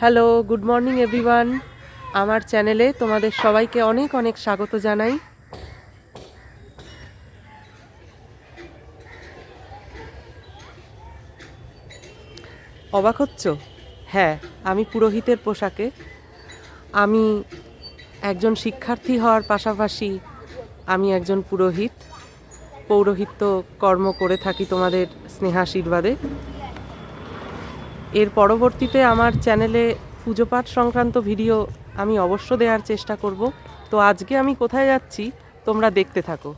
Hello, good morning everyone. আমার চ্যানেলে তোমাদের সবাইকে অনেক অনেক স্বাগত জানাই। অবাক হচ্ছ? হ্যাঁ আমি পুরোহিতের পোশাকে। আমি একজন শিক্ষার্থী হওয়ার পাশাপাশি আমি একজন পুরোহিত। পৌরোহিত্য কর্ম করে থাকি তোমাদের স্নেহাশীর্বাদে। এর পরবর্তীতে আমার চ্যানেলে পুজো পাঠ সংক্রান্ত ভিডিও আমি অবশ্য দেওয়ার চেষ্টা করব। তো আজকে আমি কোথায় যাচ্ছি, তোমরা দেখতে থাকো।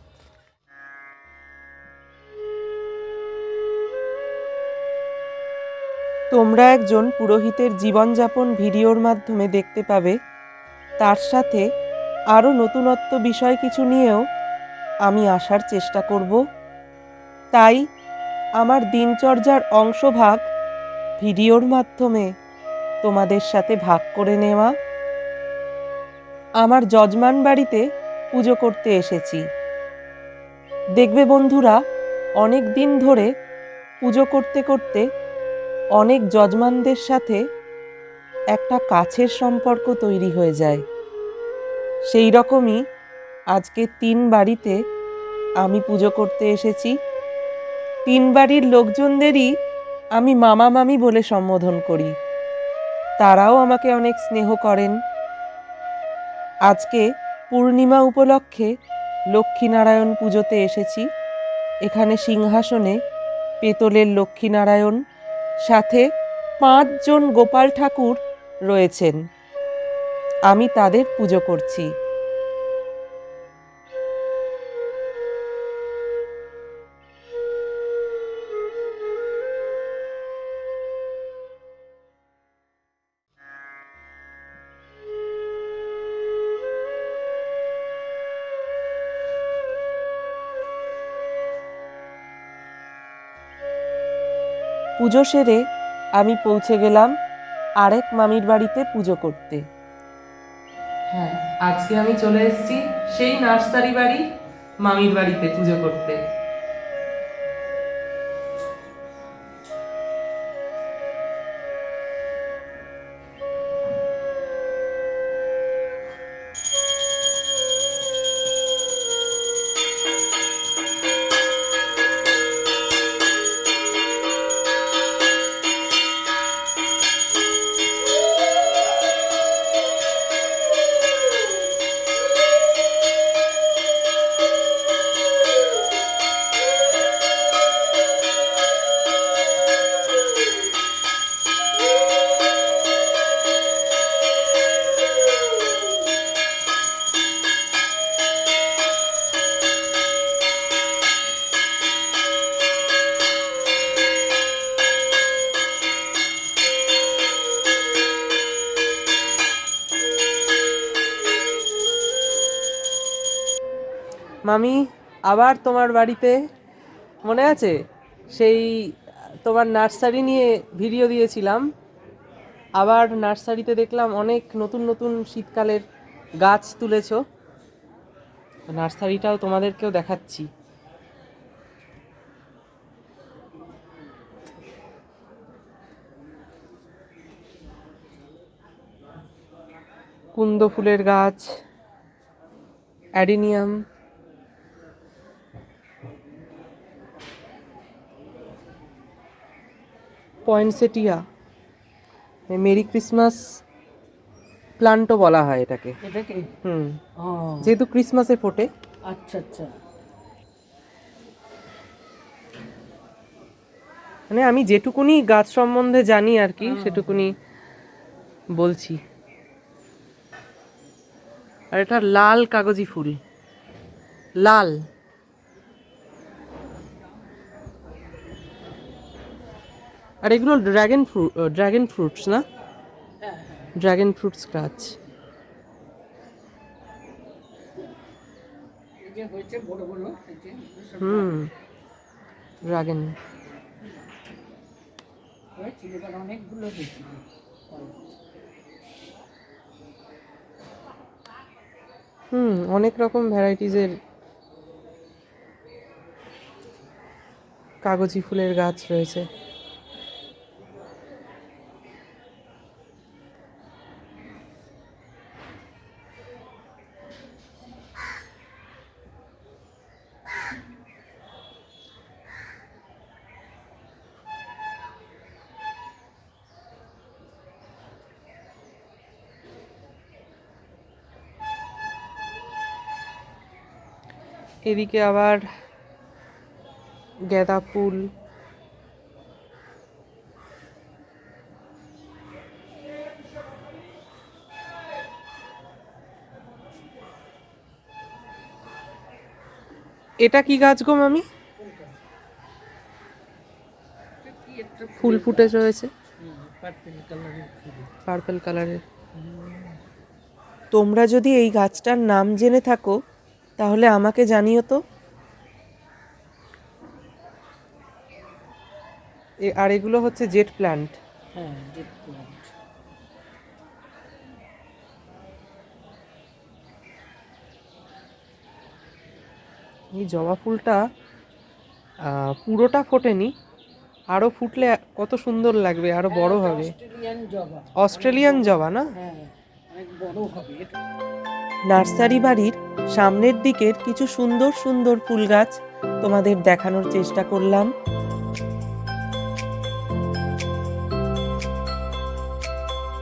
তোমরা একজন পুরোহিতের জীবনযাপন ভিডিওর মাধ্যমে দেখতে পাবে। তার সাথে আরও নতুনত্ব বিষয় কিছু নিয়েও আমি আসার চেষ্টা করব। তাই আমার দিনচর্যার অংশভাগ ভিডিওর মাধ্যমে তোমাদের সাথে ভাগ করে নেওয়া। আমার যজমান বাড়িতে পুজো করতে এসেছি। দেখবে বন্ধুরা, অনেক দিন ধরে পুজো করতে করতে অনেক যজমানদের সাথে একটা কাছের সম্পর্ক তৈরি হয়ে যায়। সেই রকমই আজকে তিন বাড়িতে আমি পুজো করতে এসেছি। তিন বাড়ির লোকজনদেরই আমি মামা মামি বলে সম্বোধন করি। তারাও আমাকে অনেক স্নেহ করেন। আজকে পূর্ণিমা উপলক্ষে লক্ষ্মীনারায়ণ পুজোতে এসেছি। এখানে সিংহাসনে পেতলের লক্ষ্মীনারায়ণ, সাথে পাঁচজন গোপাল ঠাকুর রয়েছেন। আমি তাদের পুজো করছি। পুজো সেরে আমি পৌঁছে গেলাম আরেক মামির বাড়িতে পুজো করতে। হ্যাঁ আজকে আমি চলে এসেছি সেই নার্সারি বাড়ি মামির বাড়িতে পুজো করতে। মামি, আবার তোমার বাড়িতে মনে আছে? সেই তোমার নার্সারি নিয়ে ভিডিও দিয়েছিলাম। আবার নার্সারিতে দেখলাম অনেক নতুন নতুন শীতকালের গাছ তুলেছো। নার্সারিটাও তোমাদেরকেও দেখাচ্ছি। কুন্দ ফুলের গাছ, অ্যাডিনিয়াম পয়েন্টসেটিয়া মেরি ক্রিসমাস প্লান্টও বলা হয় এটাকে। এটাকে? হুম। যেহেতু ক্রিসমাসে ফোটে। আচ্ছা আচ্ছা। মানে আমি যেটুকুনি গাছ সম্বন্ধে জানি আর কি সেটুকুনি বলছি। আর এটা লাল কাগজি ফুল। লাল। আর এগুলো ড্রাগন ফ্রুট ড্রাগন ফ্রুটস না? ড্রাগন ফ্রুটস গাছ। হুম। ড্রাগন হুম, অনেক রকম ভ্যারাইটিজের কাগজি ফুলের গাছ রয়েছে। এদিকে আবার গাঁদা ফুল। এটা কি গাছ গো মামি? ফুল ফুটে রয়েছে পার্পেল কালারের। তোমরা যদি এই গাছটার নাম জেনে থাকো তাহলে আমাকে জানিও তো। আর এগুলো হচ্ছে জেট প্ল্যান্ট। হ্যাঁ জেট এই জবা ফুলটা পুরোটা ফোটেনি আরও ফুটলে কত সুন্দর লাগবে আরও বড় হবে। অস্ট্রেলিয়ান জবা। অস্ট্রেলিয়ান জবা না? হ্যাঁ অনেক বড় হবে এটা। নার্সারি বাড়ির সামনের দিকের কিছু সুন্দর সুন্দর ফুল গাছ তোমাদের দেখানোর চেষ্টা করলাম।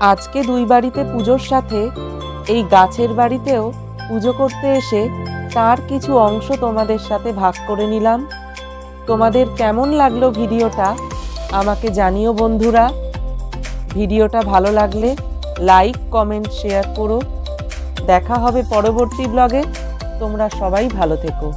আজকে দুই বাড়িতে পুজোর সাথে এই গাছের বাড়িতেও পুজো করতে এসে তার কিছু অংশ তোমাদের সাথে ভাগ করে নিলাম। তোমাদের কেমন লাগল ভিডিওটা আমাকে জানিও বন্ধুরা। ভিডিওটা ভালো লাগলে লাইক, কমেন্ট, শেয়ার করো। দেখা হবে পরবর্তী ব্লগে তোমরা সবাই ভালো থেকো।